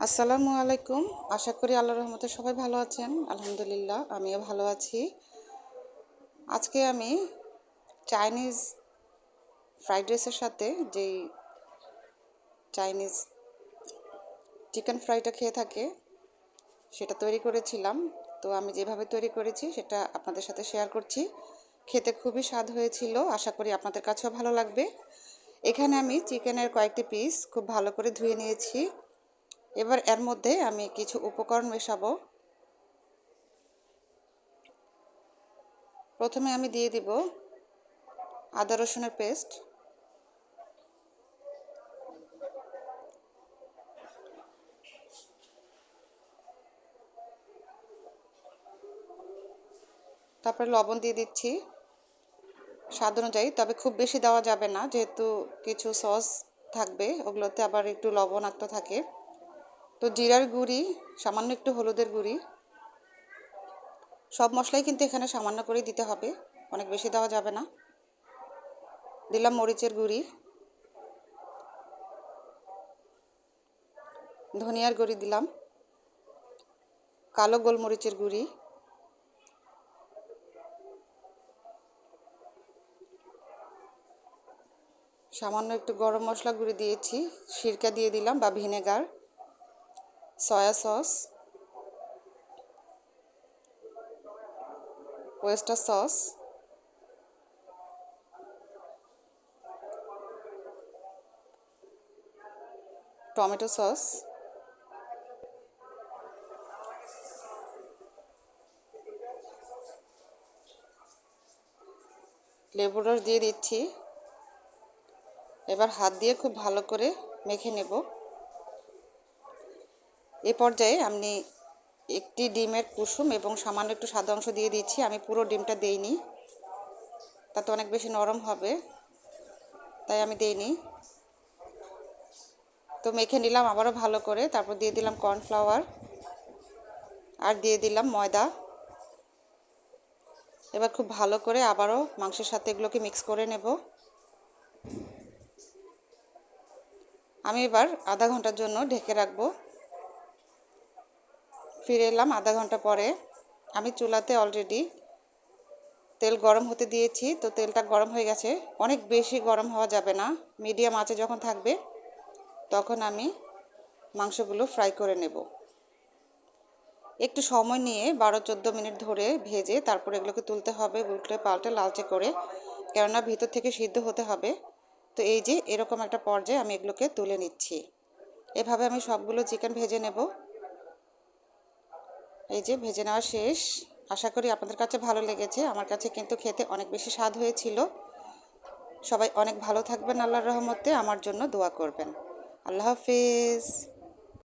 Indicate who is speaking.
Speaker 1: আসসালামু আলাইকুম। আশা করি আল্লাহ রহমতে সবাই ভালো আছেন। আলহামদুলিল্লাহ, আমিও ভালো আছি। আজকে আমি চাইনিজ ফ্রাইড রাইসের সাথে যেই চাইনিজ চিকেন ফ্রাইটা খেয়ে থাকে, সেটা তৈরি করেছিলাম। তো আমি যেভাবে তৈরি করেছি, সেটা আপনাদের সাথে শেয়ার করছি। খেতে খুবই স্বাদ হয়েছিল, আশা করি আপনাদের কাছেও ভালো লাগবে। এখানে আমি চিকেনের কয়েকটি পিস খুব ভালো করে ধুয়ে নিয়েছি। এবার এর মধ্যে আমি কিছু উপকরণ মেশাবো। প্রথমে আমি দিয়ে দিব আদা রসুনের পেস্ট। তারপরে লবণ দিয়ে দিচ্ছি স্বাদ অনুযায়ী, তবে খুব বেশি দেওয়া যাবে না, যেহেতু কিছু সস থাকবে, ওগুলোতে আবার একটু লবণাক্ত থাকে। তো জিরার গুঁড়ি, সামান্য একটু হলুদের গুঁড়ি, সব মশলাই কিন্তু এখানে সামান্য করে দিতে হবে, অনেক বেশি দেওয়া যাবে না। দিলাম মরিচের গুঁড়ি, ধনিয়ার গুঁড়ি দিলাম, কালো গোলমরিচের গুঁড়ি, সামান্য একটু গরম মশলা গুঁড়ি দিয়েছি, সিরকা দিয়ে দিলাম বা vinegar. Soya sauce oyster sauce tomato sauce লেবুর রস দিয়ে দিচ্ছি। এবার হাত দিয়ে খুব ভালো করে মেখে নেব। এ পর্যায়ে আমি একটি ডিমের কুসুম এবং সামান্য একটু সাদা অংশ দিয়ে দিচ্ছি। আমি পুরো ডিমটা দেইনি। তাতে অনেক বেশি নরম হবে। তাই আমি দেইনি। তো মেখে নিলাম আবারও ভালো করে। তারপর দিয়ে দিলাম কর্নফ্লাওয়ার আর দিয়ে দিলাম ময়দা। এবার খুব ভালো করে আবারও মাংসের সাথে এগুলোকে মিক্স করে নেব। আমি এবার আধা ঘণ্টার জন্য ঢেকে রাখব। ফিরে এলাম আধা ঘণ্টা পরে। আমি চুলাতে অলরেডি তেল গরম হতে দিয়েছি, তো তেলটা গরম হয়ে গেছে। অনেক বেশি গরম হওয়া যাবে না মিডিয়াম আঁচে যখন থাকবে, তখন আমি মাংসগুলো ফ্রাই করে নেব। একটু সময় নিয়ে বারো চোদ্দ মিনিট ধরে ভেজে তারপর এগুলোকে তুলতে হবে, উল্টে পাল্টে লালচে করে, কেননা ভিতর থেকে সিদ্ধ হতে হবে। তো এই যে এরকম একটা পর্যায়ে আমি এগুলোকে তুলে নিচ্ছি। এভাবে আমি সবগুলো চিকেন ভেজে নেব। এই যে ভেজে নেওয়া শেষ। আশা করি আপনাদের কাছে ভালো লেগেছে। আমার কাছে কিন্তু খেতে অনেক বেশি স্বাদ হয়েছিল। সবাই অনেক ভালো থাকবেন আল্লাহর রহমতে। আমার জন্য দোয়া করবেন। আল্লাহ হাফিজ।